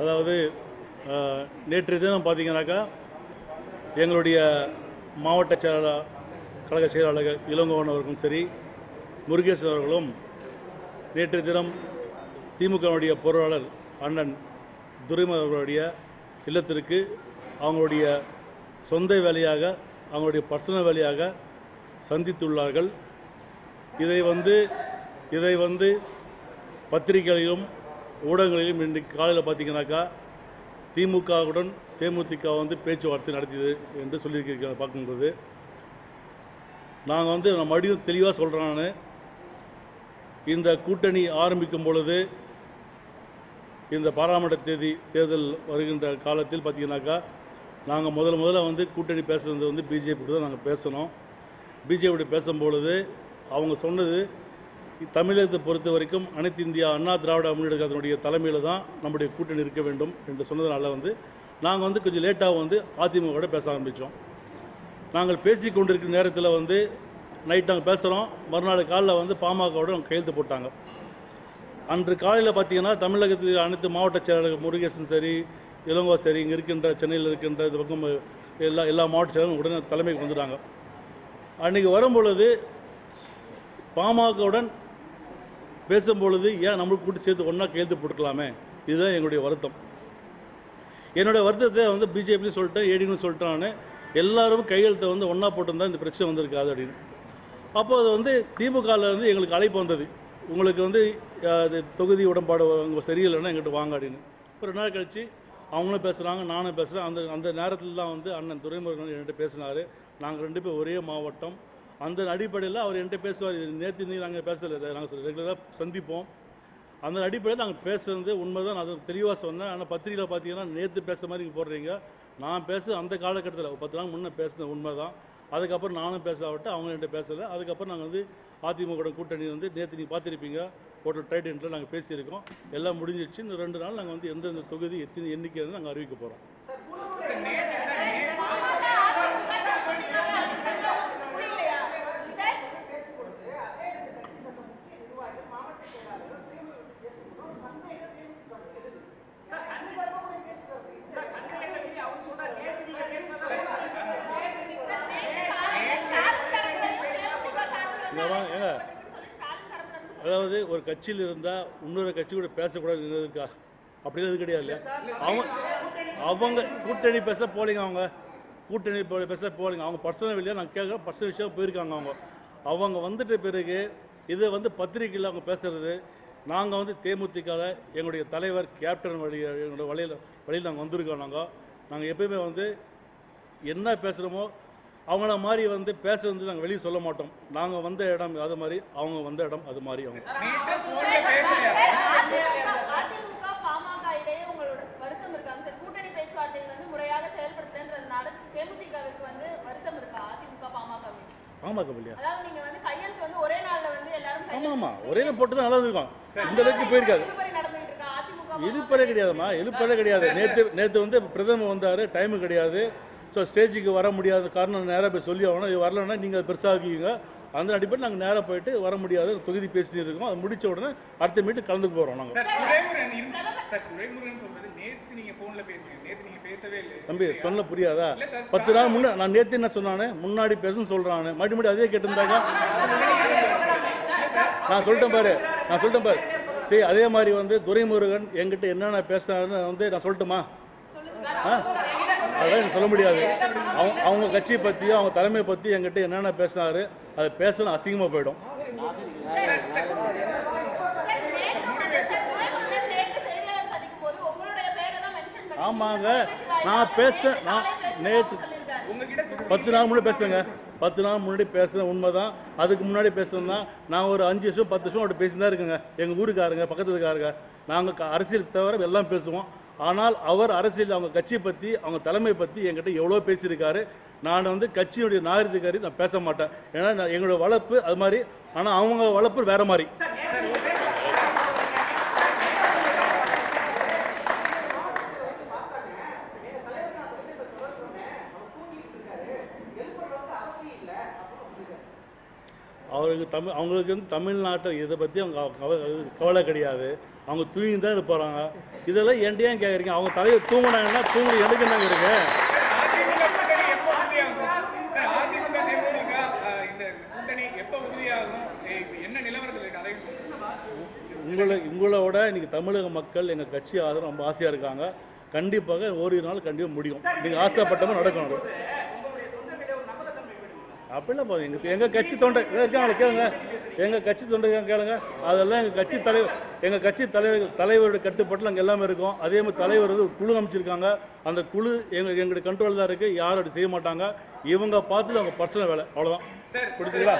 அதாவது நேற்று தினம் பார்த்தீங்கன்னாக்கா எங்களுடைய மாவட்ட செயலாளர் கழக செயலாளர்கள் இளங்கோவன் அவர்களும் சரி முருகேசன் அவர்களும் நேற்று தினம் திமுகவுடைய பொருளாளர் அண்ணன் துரைமுருகன் அவர்களுடைய இல்லத்திற்கு அவங்களுடைய சொந்த வேலையாக அவங்களுடைய பர்சனல் வேலையாக சந்தித்துள்ளார்கள். இதை வந்து இதை வந்து பத்திரிகைகளிலும் ஊடகங்களிலும் இன்றைக்கு காலையில் பார்த்தீங்கன்னாக்கா திமுகவுடன் தேமுதிக வந்து பேச்சுவார்த்தை நடத்தியது என்று சொல்லியிருக்கிறீங்க பார்க்கும்போது நாங்கள் வந்து நான் மறுபடியும் தெளிவாக சொல்கிறேன் நான். இந்த கூட்டணி ஆரம்பிக்கும் பொழுது இந்த பாராளுமன்ற தேதி தேர்தல் வருகின்ற காலத்தில் பார்த்தீங்கன்னாக்கா நாங்கள் முதல்ல முதல்ல வந்து கூட்டணி பேசுகிறது வந்து பிஜேபி தான் நாங்கள் பேசணும். பிஜேபி பேசும்பொழுது அவங்க சொன்னது தமிழகத்தை பொறுத்த வரைக்கும் அனைத்து இந்தியா அண்ணா திராவிட முன்னேற்ற கழகத்தினுடைய தலைமையில் தான் நம்முடைய கூட்டணி இருக்க வேண்டும் என்று சொன்னதுனால வந்து நாங்கள் வந்து கொஞ்சம் லேட்டாக வந்து அதிமுகவோட பேச ஆரம்பித்தோம் நாங்கள் பேசி கொண்டிருக்கிற நேரத்தில் வந்து நைட் நாங்கள் பேசுகிறோம் மறுநாள் காலையில் வந்து பாமகவோட கையெழுத்து போட்டாங்க. அன்று காலையில் பார்த்தீங்கன்னா தமிழகத்தில் அனைத்து மாவட்ட செயலாளர் முருகேசன் சரி இளங்கோ சரி இங்கே இருக்கின்ற சென்னையில் இருக்கின்ற இந்த பக்கம் எல்லா எல்லா மாவட்ட செயலரும் உடனே தலைமைக்கு வந்துட்டாங்க. அன்றைக்கி வரும்பொழுது பாமகவுடன் பேசும்பொழுது ஏன் நம்மளுக்கு கூட்டி சேர்த்து ஒன்றா கையெழுத்து போட்டுக்கலாமே? இதுதான் எங்களுடைய வருத்தம். என்னுடைய வருத்தத்தை வந்து பிஜேபியும் சொல்லிட்டேன் ஏடினும் சொல்லிட்டான்னு எல்லாரும் கையெழுத்தை வந்து ஒன்றா போட்டிருந்தா இந்த பிரச்சனை வந்திருக்காது அப்படின்னு. அப்போ அது வந்து திமுகவில் வந்து எங்களுக்கு அழைப்பு வந்தது. உங்களுக்கு வந்து அது தொகுதி உடன்பாடு உங்க சரியில்லைன்னா எங்கிட்ட வாங்க அப்படின்னு. ஒரு நாள் கழித்து அவங்களும் பேசுகிறாங்க நானும் பேசுகிறேன் அந்த அந்த நேரத்தில் தான் வந்து அண்ணன் துரைமுருகன் என்கிட்ட பேசினார். நாங்கள் ரெண்டு பேரும் ஒரே மாவட்டம் அந்த அடிப்படையில் அவர் என்கிட்ட பேசுவார். நேற்று நீ நாங்கள் பேசல நாங்கள் ரெகுலராக சந்திப்போம். அந்த அடிப்படையில் நாங்கள் பேசுறது உண்மை தான் அது தெளிவாக சொன்னேன். ஆனால் பத்திரிகையில் பார்த்தீங்கன்னா நேற்று பேசுகிற மாதிரி நீங்கள் போடுறீங்க. நான் பேச அந்த காலகட்டத்தில் பத்து நாள் முன்னே பேசுனது உண்மை தான் அதுக்கப்புறம் நானும் பேசாவிட்டு அவங்க என்கிட்ட பேசலை. அதுக்கப்புறம் நாங்கள் வந்து அதிமுக கூட்டணி வந்து நேற்று நீங்கள் பார்த்துருப்பீங்க ஹோட்டல் டைட்டன்ட்டில் நாங்கள் பேசியிருக்கோம். எல்லாம் முடிஞ்சிடுச்சு. இன்னும் ரெண்டு நாள் நாங்கள் வந்து எந்தெந்த தொகுதி எத்தனை எண்ணிக்கை நாங்கள் அறிவிக்க போகிறோம் ஒரு கட்சியில் இருந்தால் இன்னொரு கட்சி கூட பேசக்கூடாது இருக்கா அப்படின்னு எதுவும் கிடையாது இல்லையா? அவங்க அவங்க கூட்டணி பேச போலிங்க அவங்க. கூட்டணி போ- பேச போலிங்க. அவங்க பர்சனல் வெளியே நான் கேட்குற பர்சனல் விஷயம் போயிருக்காங்க அவங்க. அவங்க வந்துட்ட பிறகு இதை வந்து பத்திரிகையில் அவங்க பேசுறது. நாங்கள் வந்து தேமுதிகவில் எங்களுடைய தலைவர் கேப்டன் வழி எங்களுடைய வழியில் வழியில் நாங்கள் வந்திருக்கோம் நாங்கள் நாங்கள் எப்பயுமே வந்து என்ன பேசுகிறோமோ அவங்கள மாதிரி வந்து பேசுறது நாங்கள் வெளியே சொல்ல மாட்டோம். நாங்கள் வந்த இடம் அது மாதிரி அவங்க வந்த இடம் அது மாதிரி அவங்க. வந்து வந்து வந்து வந்து ஒரே நாள்ல வந்து எல்லாரும் ஆமாம் கையெழுத்து ஆமாம் ஒரே போட்டு தான் நல்லா இருக்கும். இந்த அளவுக்கு போயிருக்காது. இழுப்பறே கிடையாதும்மா இழுப்பறே கிடையாது. நேற்று நேற்று வந்து பிரதமர் வந்தார் டைமு கிடையாது. ஸோ ஸ்டேஜுக்கு வர முடியாத காரணம் நேராக போய் சொல்லி ஆகணும். இது வரலன்னா நீங்கள் பெருசாகிங்க அந்த அடிப்படையில் நாங்கள் நேராக போயிட்டு வர முடியாது தொகுதி பேசிட்டு இருக்கோம். அது முடிச்ச உடனே அடுத்த மீட்டு கலந்துக்க போகிறோம் நாங்கள் சார் துரைமுருகன் இருந்த- சார் துரைமுருகன் சொல்றது நேத்து நீங்க போன்ல பேசுனீங்க. நேத்து நீங்க பேசவே இல்லை. தம்பி சொல்ல புரியாதா? பத்து நாள் முன்ன நான் நேற்று என்ன சொன்னானே? முன்னாடி பேசுன்னு சொல்கிறானே மறுபடியும் மறுபடியும் அதே கேட்டிருந்தாங்க. நான் சொல்லிட்டேன் பாரு. நான் சொல்லிட்டேன் பாரு. சரி அதே மாதிரி வந்து துரைமுருகன் என்கிட்ட என்னென்ன பேசினாருன்னு வந்து நான் சொல்லட்டுமா? ஆ? அதெல்லாம் எனக்கு சொல்ல முடியாது. அவங்க அவங்க கட்சியை பற்றியும் அவங்க தலைமையை பற்றி என்கிட்ட என்னென்ன பேசினாரு அதை பேசணும் அசிங்கமாக போயிடும். ஆமாங்க. நான் பேச நான் நேற்று பத்து நாள் முன்னாடி பேசுறேங்க பத்து நாள் முன்னாடி பேசுன உண்மை தான் அதுக்கு முன்னாடி பேசுனா நான் ஒரு அஞ்சு வருஷம் பத்து வருஷம் அவர்கிட்ட பேசி தான் இருக்கேங்க. எங்கள் ஊருக்காரங்க பக்கத்து இருக்காருங்க நாங்கள் அரசியல் தவிர எல்லாம் பேசுவோம். ஆனால் அவர் அரசியல் அவங்க கட்சியை பற்றி அவங்க தலைமை பற்றி என்கிட்ட எவ்வளோ பேசியிருக்காரு. நான் வந்து கட்சியினுடைய நாகரிகக்காரி நான் பேச மாட்டேன். ஏன்னா நான் எங்களோட வளர்ப்பு அது மாதிரி. ஆனால் அவங்க வளர்ப்பு வேற மாதிரி. அவருக்கு தமிழ் அவங்களுக்கு வந்து தமிழ்நாட்டை இதை பற்றி அவங்க கவ- கவலை கிடையாது. அவங்க தூங்கி தான் இருப்பாங்க. இதெல்லாம் என்கிட்ட ஏன் கேட்குறீங்க அவங்க தலைவர் தூங்கினாங்கன்னா தூங்கி இப்ப என்ன இருக்கு? உங்களை உங்களோட இன்னைக்கு தமிழக மக்கள் எங்கள் கட்சி ஆதரவு ரொம்ப ஆசையாக இருக்காங்க. கண்டிப்பாக ஓரிரு நாள் கண்டிப்பாக முடியும். நீங்கள் ஆசைப்பட்டவங்க நடக்கணும். அப்படிலாம் போதும் எங்கள் எங்கள் கட்சி தொண்டை இருக்காங்களே கேளுங்க எங்கள் கட்சி தொண்டை கேளுங்க அதெல்லாம் எங்கள் கட்சி தலைவர் எங்கள் கட்சி தலைவர் தலைவருடைய கட்டுப்பாட்டில் அங்கே எல்லாமே இருக்கும் அதே மாதிரி தலைவர் வந்து ஒரு குழு அமைச்சிருக்காங்க அந்த குழு எங்கள் எங்களுடைய கண்ட்ரோல் தான் இருக்குது யாரும் அப்படி செய்ய மாட்டாங்க இவங்க பார்த்துட்டு அவங்க பர்சனல் வேலை அவ்வளோதான் பிடிச்சிங்களா